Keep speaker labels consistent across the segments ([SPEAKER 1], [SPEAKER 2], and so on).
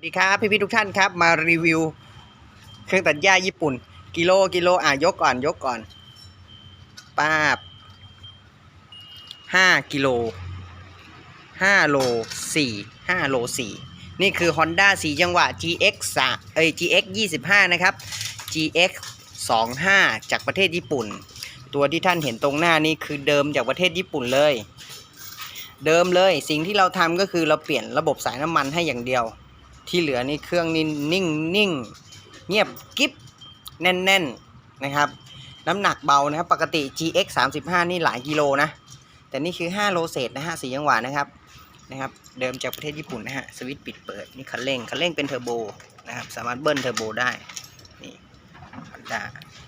[SPEAKER 1] สวัสดีครับพี่พี่ทุกท่านครับมารีวิว เครื่องตัดหญ้าญี่ปุ่น กิโลกิโลอะยกก่อนยกก่อนป้าบห้ากิโลห้าโลสี่ห้าโลสี่นี่คือ Honda สีจังหวะ GX 3เอ้ย GX 25 นะครับ GX 25 จากประเทศญี่ปุ่น ตัวที่ท่านเห็นตรงหน้านี่คือเดิมจากประเทศญี่ปุ่นเลย เดิมเลยสิ่งที่เราทำก็คือเราเปลี่ยนระบบสายน้ำมันให้อย่างเดียว ที่เหลือนี่เครื่องนี่นิ่งนิ่งเงียบกิ๊บแน่นๆนนะครับ น้ำหนักเบานะครับ ปกติ GX 35 นี่หลายกิโลนะ แต่นี่คือ 5 โลเศษนะฮะสีจังหวะนะครับนะครับ เดิมจากประเทศญี่ปุ่นนะฮะ สวิตช์ปิดเปิด นี่คันเร่ง คันเร่งเป็นเทอร์โบนะครับ สามารถเบิ้ลเทอร์โบได้ นี่ฮอนด้า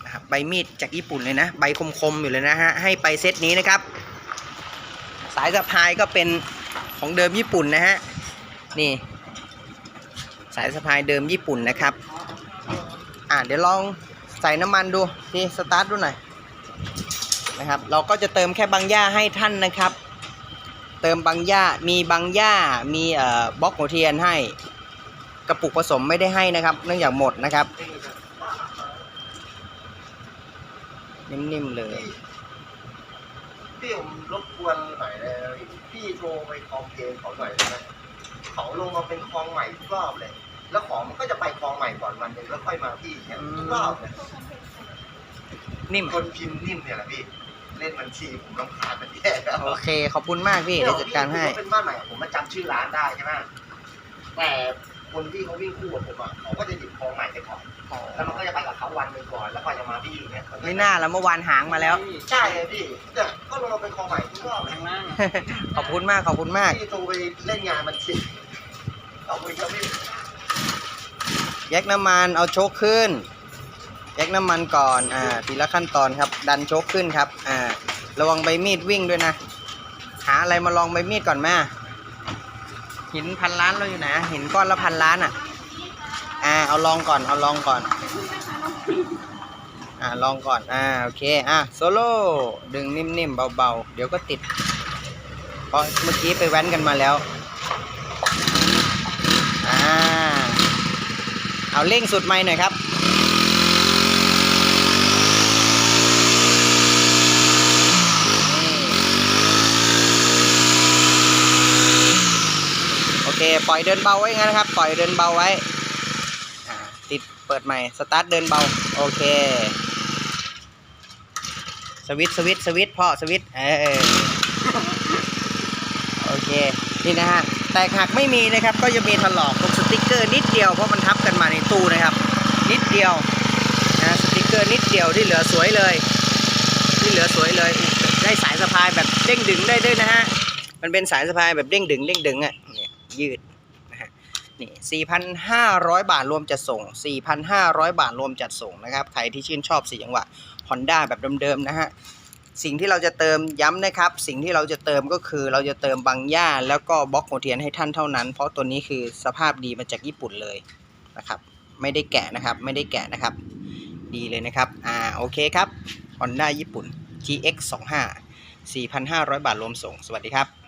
[SPEAKER 1] นะครับ ใบมีดจากญี่ปุ่นเลยนะ ใบคมๆอยู่เลยนะฮะ ให้ไปเซตนี้นะครับ สายสะพายก็เป็นของเดิมญี่ปุ่นนะฮะ นี่ สายสะพายเดิมญี่ปุ่นนะครับ อ่าเดี๋ยวลองใส่น้ำมันดูที่สตาร์ทดูหน่อยนะครับ เราก็จะเติมแค่บางหญ้าให้ท่านนะครับ เติมบางหญ้ามีบางหญ้ามีเอ่อบล็อกหัวเทียนให้ กระปุกผสมไม่ได้ให้นะครับ เนื่องจากหมดนะครับ นิ่มๆเลย
[SPEAKER 2] พี่ผมรบกวนหน่อยเลยพี่โทรไปคองเพลงเขาหน่อยได้ไหม เขาลงมาเป็นคลองใหม่ทุกรอบเลย แล้วของมันก็จะไปคลองใหม่ก่อนวันหนึ่งแล้วค่อยมาพี่เนี่ยทุกรอบเลย
[SPEAKER 1] นิ่ม
[SPEAKER 2] คนพิมพ์นิ่มเนี่ยแหละพี่ เล่นบัญชีผมรำคาญมันแย่แล้ว
[SPEAKER 1] โอเค ขอบคุณมากพี่เดี๋ยวจัดการให้
[SPEAKER 2] พี่เป็นบ้านใหม่ผมมาจำชื่อร้านได้ใช่ไหมแต่ คนที่เขาวิ่งคู่กับผมอะเขาก็จะหยิบคลองใหม่ไปก่อนแล้วมันก็จะไปกับเขาวันหนึ่งก่อนแล้วก็จะมาพี่เนี่ย
[SPEAKER 1] ไม่น่าแล้วเมื่อวานหางมาแล้ว
[SPEAKER 2] ใช่เลยพี่เนี่ยก็ลงมาเป็นคลองใหม่ทุกรอบเลย
[SPEAKER 1] ขอบคุณมากขอบคุณมาก
[SPEAKER 2] พี่โทรไปเล่นงานบัญชีเอาไปครับพี่
[SPEAKER 1] แยกน้ำมันเอาโชคขึ้นแยกน้ำมันก่อนอ่าทีละขั้นตอนครับ ดันโชคขึ้นครับอ่าระวังใบมีดวิ่งด้วยนะ หาอะไรมาลองใบมีดก่อนแม่ หินพันล้านเราอยู่ไหนหินก้อนละพันล้านอะ อ่า เอาลองก่อน เอาลองก่อน อ่า ลองก่อน อ่า โอเค อะโซโล่ ดึงนิ่มๆ เบาๆ เดี๋ยวก็ติด เพราะเมื่อกี้ไปแว้นกันมาแล้ว อ่า เอาเร่งสุดไม่หน่อยครับ โอเค ปล่อยเดินเบาไว้งั้นนะครับ ปล่อยเดินเบาไว้ติดเปิดใหม่ สตาร์ทเดินเบา โอเค สวิตช์สวิตช์สวิตช์พ่อสวิตช์เออโอเค นี่นะฮะ แตกหักไม่มีนะครับ ก็จะมีถลอกตรงสติกเกอร์นิดเดียว เพราะมันทับกันมาในตู้นะครับ นิดเดียวนะสติกเกอร์นิดเดียวที่เหลือสวยเลย ที่เหลือสวยเลย ได้สายสะพายแบบเด้งดึงได้ด้วยนะฮะ มันเป็นสายสะพายแบบเด้งดึงเด้งดึงอะ ยืดนะฮะนี่4,500 บาทรวมจัดส่ง 4,500 บาทรวมจัดส่งนะครับ ใครที่ชื่นชอบสีจังหวะ Honda แบบเดิมๆนะฮะ สิ่งที่เราจะเติมย้ำนะครับ สิ่งที่เราจะเติมก็คือเราจะเติมบางหญ้า แล้วก็บล็อกหัวเทียนให้ท่านเท่านั้น เพราะตัวนี้คือสภาพดีมาจากญี่ปุ่นเลยนะครับ ไม่ได้แกะนะครับ ไม่ได้แกะนะครับ ดีเลยนะครับ อ่า โอเคครับ Honda ญี่ปุ่น GX 25 4,500 บาทรวมส่ง สวัสดีครับ